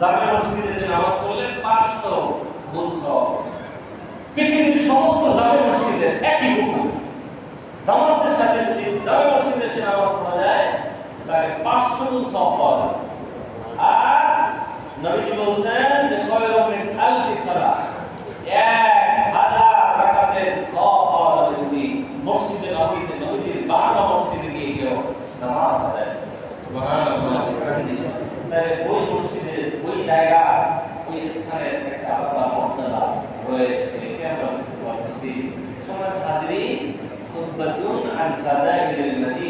জামে মসজিদে যে নামাজ পড়লে পাঁচশো গুণ পৃথিবীর সমস্ত জামে মসজিদের একই গুণ জামাতের সাথে যদি জামে মসজিদে সে নামাজ পড়া যায়, তাহলে পাঁচশো গুণ সব পাওয়া আর নবীজি বলছেন যে কয় রকমের আলফি সালাহ এক సరదాగా జరిగినది.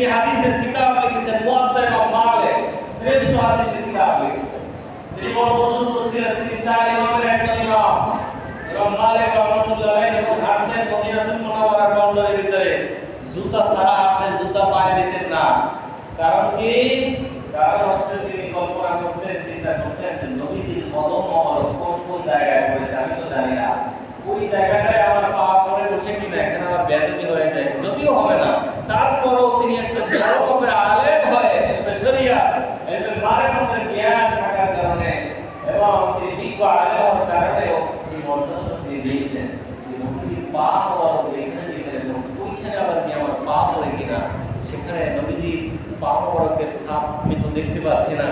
তিনি হাদিসের কিতাব লিখেছেন মুয়াত্তা ইমাম মালিক, শ্রেষ্ঠ হাদিসের কিতাব লিখেছেন। তিনি বড় বুজুর্গ ছিলেন, তিনি চার ইমামের একজন ইমাম। ইমাম মালিক রহমাতুল্লাহ আলাইহি যখন হাঁটতেন মদিনাতুল মুনাওয়ারার বাউন্ডারির ভিতরে জুতা ছাড়া হাঁটতেন জুতা পায়ে দিতেন না। কারণ কি? কারণ হচ্ছে তিনি কল্পনা করতেন, চিন্তা করতেন যে নবীজির কদম মহল কোন কোন জায়গায় পড়েছে আমি তো জানি না। ওই জায়গাটায় আমার পা পড়ে বসে কিনা এখানে আমার ব্যাধি হয়ে যায় যদিও হবে না তারপরও তিনি একটা বড় মাপের আলেম হয়ে এলমে শরিয়া এলমে মারিফতের জ্ঞান থাকার কারণে এবং তিনি বিজ্ঞ আলেম হওয়ার কারণেও এই মর্যাদা তিনি দিয়েছেন যে নবীজির পা হওয়ার এখানে যেখানে বসে, ওইখানে আবার কি আমার পা পড়ে কিনা সেখানে নবীজির মোবারকের ছাপ আমি তো দেখতে পাচ্ছি না।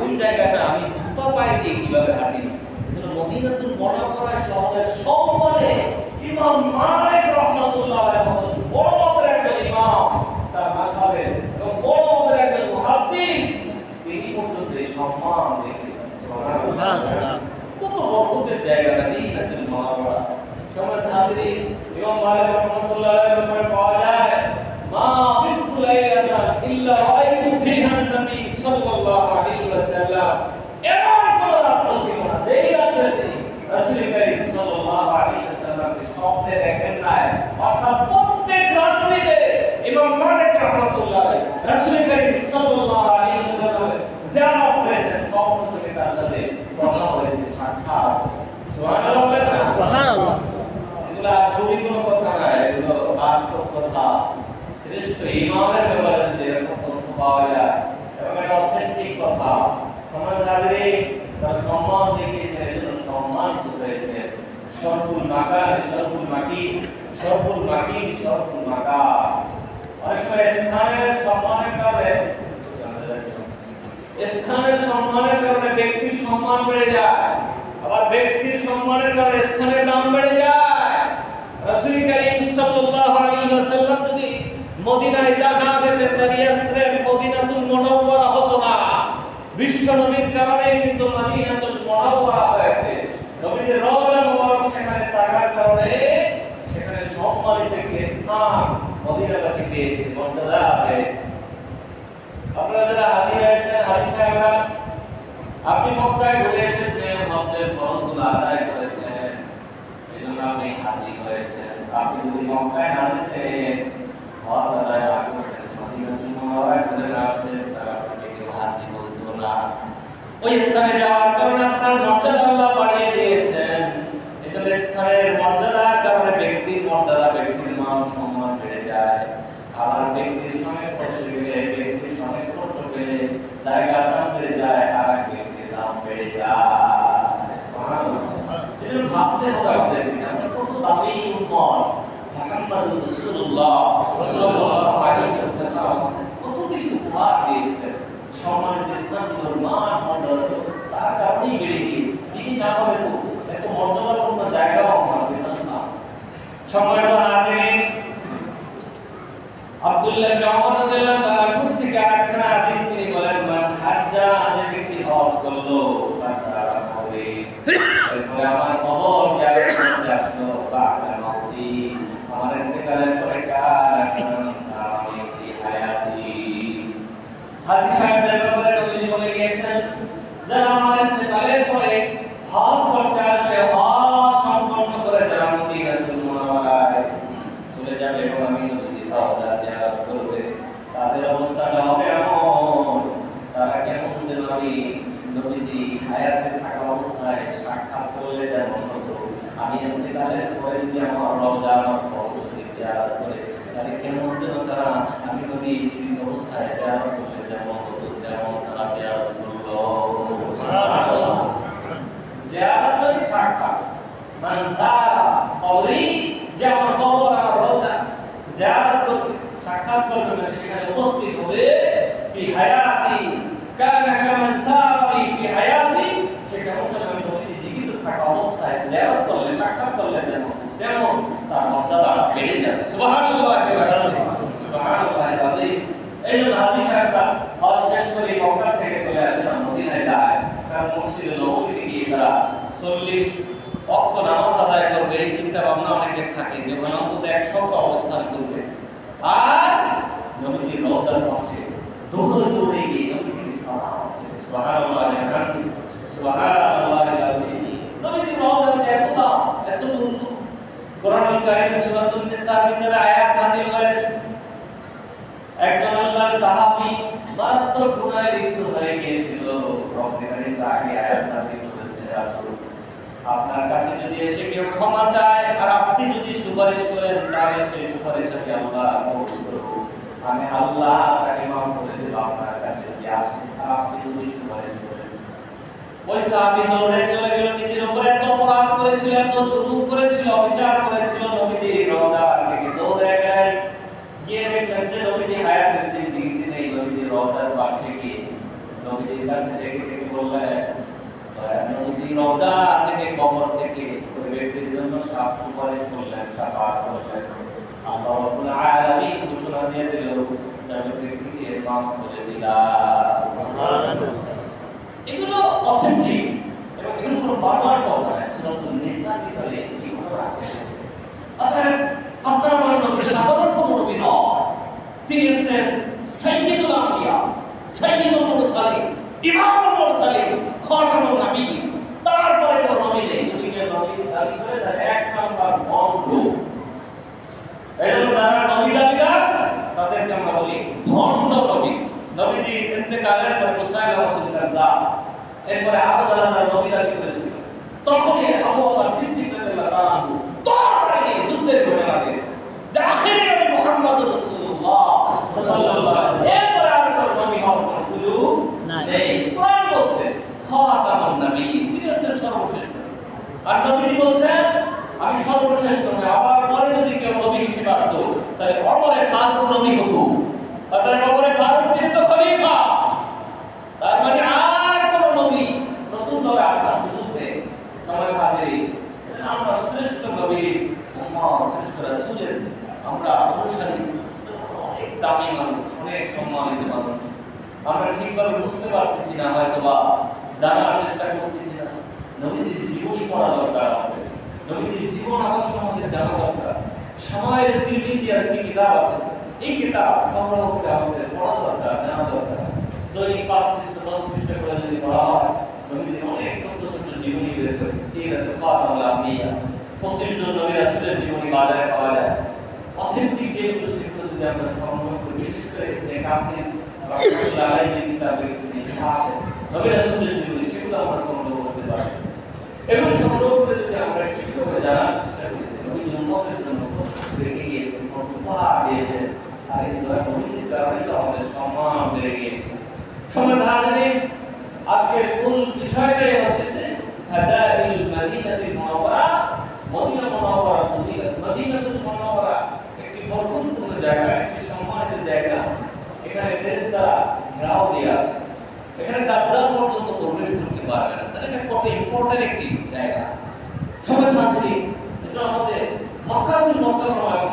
ওই জায়গাটা আমি জুতা পায়ে দিয়ে কীভাবে হাঁটি? মদিনাতুল মুনাওয়ারা শহরের সম্মানে ইমাম মালিক রাহমাতুল্লাহ বড় ইমাম তার এবং বড় সুবহানাল্লাহ। কত জায়গা সময় ইমাম মালিক আলাইহি ব্যাপারে পাওয়া যায় মা বিনতু লাইলাতান ইল্লা রাআইতু ফিহা নবী সাল্লাল্লাহু আলাইহি ওয়াসাল্লাম এমন কোন রাত ছিল না যেই রাতে তিনি রাসূল করিম সাল্লাল্লাহু আলাইহি ওয়াসাল্লামকে স্বপ্নে দেখেন নাই অর্থাৎ প্রত্যেক রাত্রিতে ইমাম মালিক রাহমাতুল্লাহ আলাইহি রাসূল করিম সাল্লাল্লাহু আলাইহি ওয়াসাল্লাম জিয়ারত করেছেন স্বপ্ন থেকে তার সাথে কথা হয়েছে সাক্ষাৎ। সুবহানাল্লাহ বলেন না? সুবহানাল্লাহ। এগুলো আসলে কোনো কথা না এগুলো বাস্তব কথা। শ্রেষ্ঠ ইমামের ব্যাপারে যদি এরকম তথ্য পাওয়া যায় এবং এটা অথেন্টিক কথা সমাজ হাজিরে তার সম্মান দেখিয়েছেন এই জন্য সম্মানিত হয়েছে। সরপুল মাকা সরপুল মাকি সরপুল মাকি সরপুল মাকা অনেক স্থানের সম্মানের কারণে স্থানের সম্মানের কারণে ব্যক্তির সম্মান বেড়ে যায়। আবার ব্যক্তির সম্মানের কারণে স্থানের দাম বেড়ে যায়। রাসূল করিম সাল্লাল্লাহু আলাইহি ওয়াসাল্লাম যদি মদিনায় যা না যেতেন, তাহলে ইয়াসরিব মদিনাতুল মুনাওয়ারা হতো না। বিশ্ব নবীর কারণে কিন্তু মদিনাতুল মুনাওয়ারা হয়েছে। নবীজির রওজা মুবারক সেখানে থাকার কারণে সম্মানিত স্থান মদিনাবাসী পেয়েছে, মর্যাদা পেয়েছে। আপনারা যারা হাজির হয়েছেন হাজি সাহেবরা, আপনি মক্কায় ঘুরে এসেছেন হজ্জের ফরজগুলো আদায় করেছেন এই জন্য আপনি হাজি হয়েছেন। আপনি যদি মক্কায় না যেতেন হজ আদায় না করতেন মদিনাতুল মুনাওয়ারায় ঘুরে না আসতেন, তাহলে আপনাকে কেউ হাজি বলতো না। ওই স্থানে যাওয়ার কারণে আপনার মর্যাদা আল্লাহ বাড়িয়ে দিয়েছেন। এজন্য স্থানের মর্যাদার কারণে ব্যক্তির মর্যাদা ব্যক্তির মান সম্মান বেড়ে যায় আবার ব্যক্তির সংস্পর্শ পেলে ব্যক্তির সংস্পর্শ পেলে জায়গার দাম বেড়ে যায় আর এক ব্যক্তির দাম বেড়ে যায় এজন্য ভাবতে হবে আমাদেরকে আমরা কত দামি উম্মত মুহাম্মদ রাসূলুল্লাহ সাল্লাল্লাহু আলাইহি ওয়াসাল্লাম কত কিছু উপহার দিয়েছেন সম্মানিত ইসলাম মান মর্যাদা তার কারণেই বেড়ে গিয়েছে। তিনি না তো এত মর্যাদাপূর্ণ জায়গাও পেতাম না। সম্মানিত হাজিরিন, আব্দুল্লাহ ইবনে রাদিয়াল্লাহু তাআলা থেকে আরেকখানা হাদিস তিনি বলেন, মান হাজ্জা, যে ব্যক্তি হজ করল ফাসারা হবে। এরপরে আমার কবর যাবে করতে আসলো বাদা মাউতি আমার ইন্তেকালের পরে কার কারণ সালামি হাজি সাহেবদের ব্যাপারে নবীজি বলে গিয়েছেন, যারা আমাদের ইন্তেকালের পরে হজ করতে আসবে, হজ সম্পন্ন করে যারা মদিনাতুল মুনাওয়ারায় চলে যাবে এবং আমি নবীজি রওজা জিয়ারত করবে, তাদের অবস্থাটা হবে এমন। তারা কেমন যেন আমি নবীজি হায়াতে থাকা অবস্থায় সাক্ষাৎ করলে যেমন হতো আমি ইন্তেকালের পরে যদি আমার রওজা আমার শরীফ জিয়ারত করে, তাহলে কেমন যেন তারা আমি নবী জীবিত অবস্থায় জিয়ারত যেমন তেমন তারা জিয়ারত করল জিয়ারত মানে সাক্ষাৎ মান মানে জিয়ারত করলে সাক্ষাৎ করলে যেমন তেমন তার মর্যাদা বেড়ে যাবে সুবহানাল্লাহ সুবহানাল্লাহ এই জন্য সাহেবরা হজ শেষ করে মক্কা থেকে চলে আসেন মদিনায় যায়, কারণ মসজিদে নববীতে গিয়ে তারা চল্লিশ অক্ত নামাজ আদায় করবে, এই চিন্তা ভাবনা অনেকের থাকে যে ওখানে অন্তত এক সপ্তাহ অবস্থান করবে। আর নবীজির রওজার পাশে দৌড়ে দৌড়ে গিয়ে নবীজির এত দাম, এত মূল্য কোরআনুল সূরাতুন নিসার ভিতরে আয়াত নাযিল হয়েছে। একজন আল্লাহর সাহাবী মারাত্মক গুনাহে লিপ্ত হয়ে গিয়েছিল। রব্বির আগে আয়াত নাযিল করেছে রাসূল, আপনার কাছে যদি এসে কেউ ক্ষমা চায় আর আপনি যদি সুপারিশ করেন, তাহলে সেই সুপারিশ আমি আল্লাহ কবুল করব আমি আল্লাহ তাকে মাফ করে দেব, আপনার কাছে যদি আসে, আর আপনি যদি সুপারিশ করেন। ওই সাহাবী দৌড়ে চলে গেল, নিজের উপরে এত অপরাধ করেছিল, এত জুলুম করেছিল, অবিচার করেছিল, নবীজি রওজা থেকে দৌড়ে গেলেন গিয়ে দেখলেন যে নবীজি হায়াতের যে ডিগ্রি নেই নবীজি রওজার পাশে গিয়ে নবীজির কাছে ডেকে ডেকে বললেন নবীজি রওজা থেকে কবর থেকে ওই ব্যক্তির জন্য সাফ সুপারিশ করলেন সাফাত করলেন আল্লাহ রাব্বুল আলামিন ঘোষণা দিয়ে দিল যে আমি ব্যক্তিকে মাফ করে দিলাম এগুলো অথেন্টিক এবং এগুলো বারবার কথা সুরাতুন নিসা ভিতরে এগুলো রাখা হয়েছে অর্থাৎ আপনার আমার নবী সাধারণ কোনো নবী নয় তিনি হচ্ছেন সাইয়্যিদুল আম্বিয়া, সাইয়্যিদুল মুরসালিন ইমামুল মুরসালিন, খাতামুন নাবিয়্যিন। তারপরে কোনো নবী নেই। কেউ নবী দাবি করে তাহলে এক নাম্বার বন্ধ এই জন্য যারা নবী দাবিদার, তাদেরকে আমরা বলি ভণ্ড নবী। নবীজি ইন্তেকালের পরে মুসাইলামাতুল কাজ্জাব এরপরে আবু জালাল নবী দাবি করেছিল। তখনই আবু বকর সিদ্দিক রাদিয়াল্লাহু তাআলা আনহু তারপরে নিয়ে যুদ্ধের ঘোষণা দিয়েছে যে আখিরি নবী মুহাম্মদুর রাসূলুল্লাহ সাল্লাল্লাহু আলাইহি ওয়াসাল্লাম এরপরে আর কোনো নবী হওয়ার কোনো সুযোগ নেই। কোরআন বলছে খাতামুন নাবিয়্যিন তিনি হচ্ছেন সর্বশেষ আর নবীজি বলছেন আমি সর্বশেষ নবী আবার পরে যদি কেউ নবী হিসেবে আসতো তাহলে অমরে ফারুক নবী হতো? অর্থাৎ অমরে ফারুক তিনি তো খলিফা। তার মানে আর কোন নবী নতুন ভাবে আসার সুযোগ নেই। হাজিরি আমরা শ্রেষ্ঠ নবী উম্মত শ্রেষ্ঠ রাসূলের আমরা অনুসারী অনেক দামি মানুষ অনেক সম্মানিত মানুষ আমরা ঠিকভাবে বুঝতে পারতেছি না হয়তো বা জানার চেষ্টা করতেছি না। নবীজির জীবনী পড়া দরকার আমাদের। নবীজির জীবন আদর্শ আমাদের জানা দরকার। সময়ের তিরমিজি আর কি কিতাব আছে। এই কিতাব সংগ্রহ করে আমাদের পড়া দরকার, জানা দরকার। দৈনিক পাঁচ পৃষ্ঠ, দশ পৃষ্ঠ করে যদি পড়া হয়, নবীজির অনেক ছোট্ট ছোট্ট জীবনী বের করেছে সিরাত ফাতাহুল আম্বিয়া। পঁচিশ জন নবী রাসূলের জীবনী বাজারে পাওয়া যায়। অথেন্টিক যেগুলো সেগুলো যদি আমরা সংগ্রহ তো আমাদের আজকের মূল বিষয়টাই হচ্ছে যে মুনাওয়ারা মদিনা মুনাওয়ারা ফজিলত মদিনাতুল মুনাওয়ারা একটি বরকতপূর্ণ জায়গা একটি সম্মানিত জায়গা এখানে ফেরেশতারা ঘেরাও দিয়ে আছে। এখানে দাজ্জাল পর্যন্ত প্রবেশ করতে পারবে না। তাহলে এটা কত ইম্পর্টেন্ট একটি জায়গা। সময় হাজিরি এটা আমাদের মক্কাতুল এবং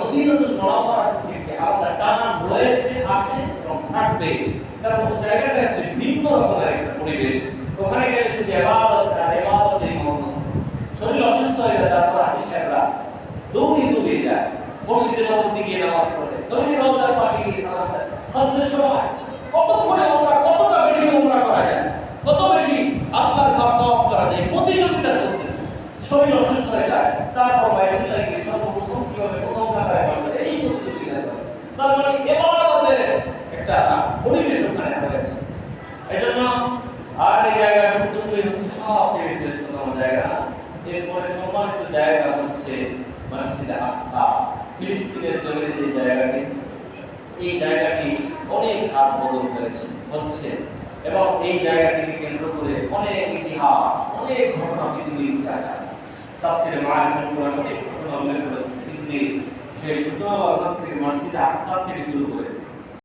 মদিনাতুল মুনাওয়ারা থেকে আলাদা টান রয়েছে, আছে এবং থাকবে। কারণ ওই জায়গাটা হচ্ছে ভিন্ন রকমের একটা পরিবেশ। ওখানে গেলে শুধু ইবাদত আর ইবাদতের মগ্ন। শরীর অসুস্থ হয়ে যায়, তারপর হাদিস সাহেবরা দৌড়িয়ে দৌড়িয়ে যায়। মসজিদের নবীতে গিয়ে নামাজ পড়ে। নবীজি রওজার পাশে গিয়ে সালাম দেয়। সময় কতক্ষণে আমরা আল্লাহর ঘর তওয়াফ করা যায়? থাকে। শরীর অসুস্থ হয়ে যায় প্রতিযোগিতা চলে তার মানে একটা পরিবেশ ওখানে জন্য আর এই জায়গাটা দুটোই হচ্ছে সব জায়গা। জায়গা হচ্ছে মসজিদ আকসা। ফিলিস্তিনের জমির যে জায়গাটি এই জায়গাটি অনেক হাত বদল হয়েছে হচ্ছে। এবং এই জায়গাটিকে কেন্দ্র করে অনেক ইতিহাস, অনেক ঘটনা পৃথিবীর ইতিহাস তাফসিরে কোরআন অনেক ঘটনা উল্লেখ করেছে। পৃথিবীর সেই ছোট থেকে মসজিদ আকসার থেকে শুরু করে